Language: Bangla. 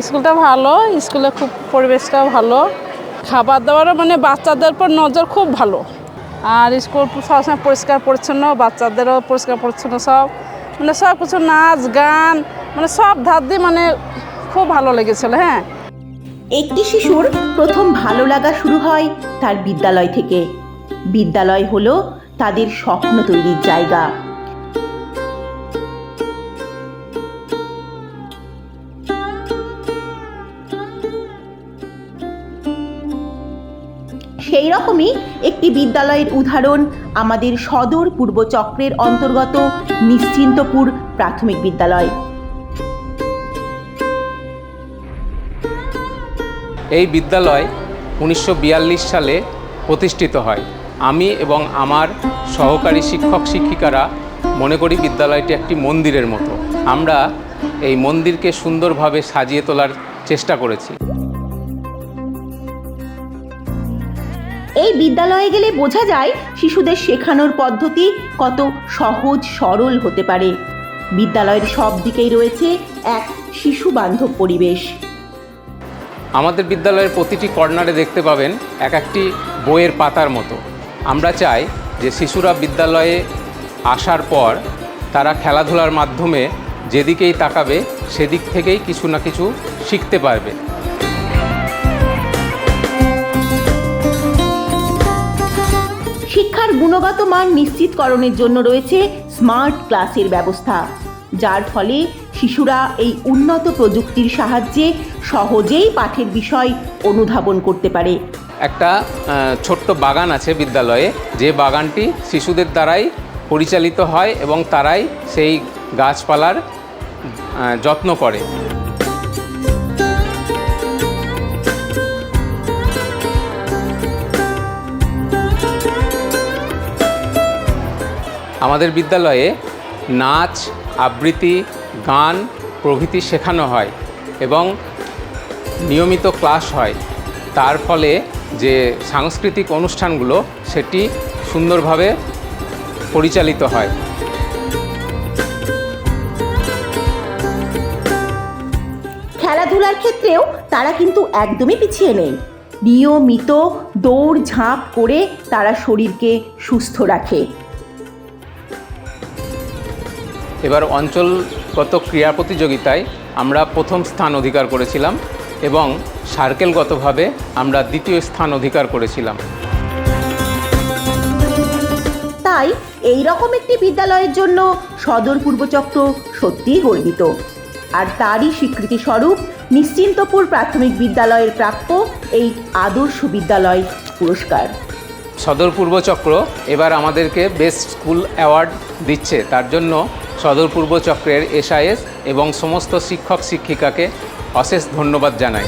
স্কুলটা ভালো, স্কুলে খুব পরিবেশটাও ভালো। খাবার দাবারও মানে বাচ্চাদের পর নজর খুব ভালো। আর স্কুল সবসময় পরিষ্কার পরিচ্ছন্ন, বাচ্চাদেরও পরিষ্কার পরিচ্ছন্ন সব। মানে সব কিছু নাচ, গান মানে সব ধার দিয়ে মানে খুব ভালো লেগেছিলো হ্যাঁ। একটি শিশুর প্রথম ভালো লাগা শুরু হয় তার বিদ্যালয় থেকে। বিদ্যালয় হলো তাদের স্বপ্ন তৈরির জায়গা। সেই রকমই একটি বিদ্যালয়ের উদাহরণ আমাদের সদর পূর্ব চক্রের অন্তর্গত নিশ্চিন্তপুর প্রাথমিক বিদ্যালয়। এই বিদ্যালয় উনিশশো বিয়াল্লিশ সালে প্রতিষ্ঠিত হয়। আমি এবং আমার সহকারী শিক্ষক শিক্ষিকারা মনে করি বিদ্যালয়টি একটি মন্দিরের মতো। আমরা এই মন্দিরকে সুন্দরভাবে সাজিয়ে তোলার চেষ্টা করেছি। এই বিদ্যালয়ে গেলে বোঝা যায় শিশুদের শেখানোর পদ্ধতি কত সহজ, সরল হতে পারে। বিদ্যালয়ের সব দিকেই রয়েছে এক শিশু বান্ধব পরিবেশ। আমাদের বিদ্যালয়ের প্রতিটি কর্নারে দেখতে পাবেন এক একটি বইয়ের পাতার মতো। আমরা চাই যে শিশুরা বিদ্যালয়ে আসার পর তারা খেলাধুলার মাধ্যমে যেদিকেই তাকাবে সেদিক থেকেই কিছু না কিছু শিখতে পারবে। শিক্ষার গুণগত মান নিশ্চিতকরণের জন্য রয়েছে স্মার্ট ক্লাসের ব্যবস্থা। যার ফলে শিশুরা এই উন্নত প্রযুক্তির সাহায্যে সহজেই পাঠের বিষয় অনুধাবন করতে পারে। একটা ছোট্ট বাগান আছে বিদ্যালয়ে। যে বাগানটি শিশুদের দ্বারাই পরিচালিত হয় এবং তারাই সেই গাছপালার যত্ন করে। আমাদের বিদ্যালয়ে নাচ, আবৃত্তি, গান প্রভৃতি শেখানো হয় এবং নিয়মিত ক্লাস হয়। তার ফলে যে সাংস্কৃতিক অনুষ্ঠানগুলো, সেটি সুন্দরভাবে পরিচালিত হয়। খেলাধুলার ক্ষেত্রেও তারা কিন্তু একদমই পিছিয়ে নেই। নিয়মিত দৌড় ঝাঁপ করে তারা শরীরকে সুস্থ রাখে। এবার অঞ্চলগত ক্রীড়া প্রতিযোগিতায় আমরা প্রথম স্থান অধিকার করেছিলাম এবং সার্কেলগতভাবে আমরা দ্বিতীয় স্থান অধিকার করেছিলাম। তাই এই রকম একটি বিদ্যালয়ের জন্য সদর পূর্বচক্র সত্যিই গর্বিত। আর তারই স্বীকৃতি স্বরূপ নিশ্চিন্তপুর প্রাথমিক বিদ্যালয়ের প্রাপ্য এই আদর্শ বিদ্যালয় পুরস্কার। সদর পূর্বচক্র এবার আমাদেরকে বেস্ট স্কুল অ্যাওয়ার্ড দিচ্ছে। তার জন্য সদর পূর্ব চক্রের এসআইএস এবং সমস্ত শিক্ষক শিক্ষিকাকে অশেষ ধন্যবাদ জানাই।